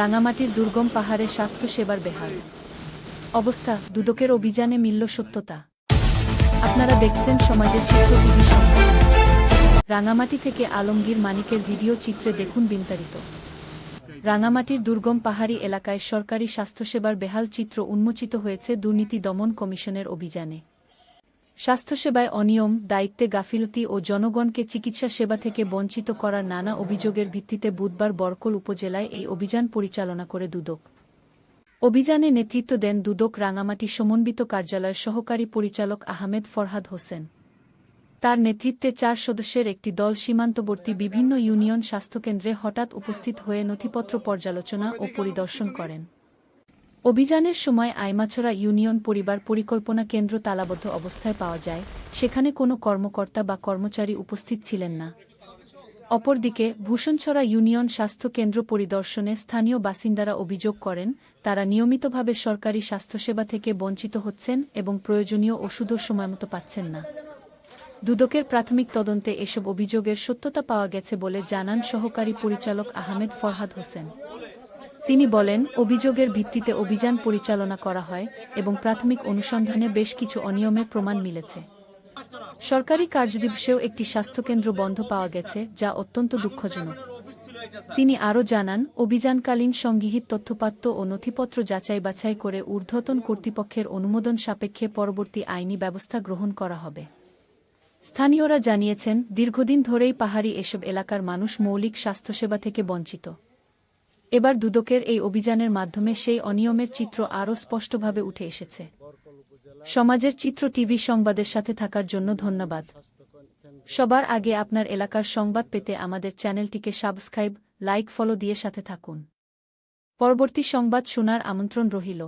রাঙামাটির দুর্গম পাহাড়ে স্বাস্থ্যসেবার বেহাল। অবস্থা, দুদকের অভিযানে মিলল সত্যতা। আপনারা দেখছেন সমাজের চিত্র রাঙামাটি থেকে আলমগীর মানিকের ভিডিও চিত্রে দেখুন বিস্তারিত। রাঙামাটির দুর্গম পাহাড়ি এলাকায় সরকারি স্বাস্থ্যসেবার বেহাল চিত্র উন্মোচিত হয়েছে দুর্নীতি দমন কমিশনের অভিযানে। স্বাস্থ্যসেবায় অনিয়ম, দায়িত্বে গাফিলতি ও জনগণকে চিকিৎসা সেবা থেকে বঞ্চিত করার নানা অভিযোগের ভিত্তিতে বুধবার বরকল উপজেলায় এই অভিযান পরিচালনা করে দুদক। অভিযানে নেতৃত্ব দেন দুদক রাঙামাটি সমন্বিত কার্যালয়ের সহকারী পরিচালক আহমেদ ফরহাদ হোসেন। তার নেতৃত্বে চার সদস্যের একটি দল সীমান্তবর্তী বিভিন্ন ইউনিয়ন স্বাস্থ্যকেন্দ্রে হঠাৎ উপস্থিত হয়ে নথিপত্র পর্যালোচনা ও পরিদর্শন করেন। অভিযানের সময় আইমাছড়া ইউনিয়ন পরিবার পরিকল্পনা কেন্দ্র তালাবদ্ধ অবস্থায় পাওয়া যায়, সেখানে কোনো কর্মকর্তা বা কর্মচারী উপস্থিত ছিলেন না। অপরদিকে, ভূষণছড়া ইউনিয়ন স্বাস্থ্য কেন্দ্র পরিদর্শনে স্থানীয় বাসিন্দারা অভিযোগ করেন, তারা নিয়মিতভাবে সরকারি স্বাস্থ্যসেবা থেকে বঞ্চিত হচ্ছেন এবং প্রয়োজনীয় ওষুধও সময়মতো পাচ্ছেন না। দুদকের প্রাথমিক তদন্তে এসব অভিযোগের সত্যতা পাওয়া গেছে বলে জানান সহকারী পরিচালক আহমেদ ফরহাদ হোসেন। তিনি বলেন, অভিযোগের ভিত্তিতে অভিযান পরিচালনা করা হয় এবং প্রাথমিক অনুসন্ধানে বেশ কিছু অনিয়মের প্রমাণ মিলেছে। সরকারি কার্যদিবসেও একটি স্বাস্থ্যকেন্দ্র বন্ধ পাওয়া গেছে, যা অত্যন্ত দুঃখজনক। তিনি আরও জানান, অভিযানকালীন সংগৃহীত তথ্যপাত্র ও নথিপত্র যাচাই বাছাই করে ঊর্ধ্বতন কর্তৃপক্ষের অনুমোদন সাপেক্ষে পরবর্তী আইনি ব্যবস্থা গ্রহণ করা হবে। স্থানীয়রা জানিয়েছেন, দীর্ঘদিন ধরেই পাহাড়ি এসব এলাকার মানুষ মৌলিক স্বাস্থ্যসেবা থেকে বঞ্চিত। এবার দুদকের এই অভিযানের মাধ্যমে সেই অনিয়মের চিত্র আরও স্পষ্টভাবে উঠে এসেছে। সমাজের চিত্র টিভি সংবাদের সাথে থাকার জন্য ধন্যবাদ। সবার আগে আপনার এলাকার সংবাদ পেতে আমাদের চ্যানেলটিকে সাবস্ক্রাইব, লাইক, ফলো দিয়ে সাথে থাকুন। পরবর্তী সংবাদ শোনার আমন্ত্রণ রহিল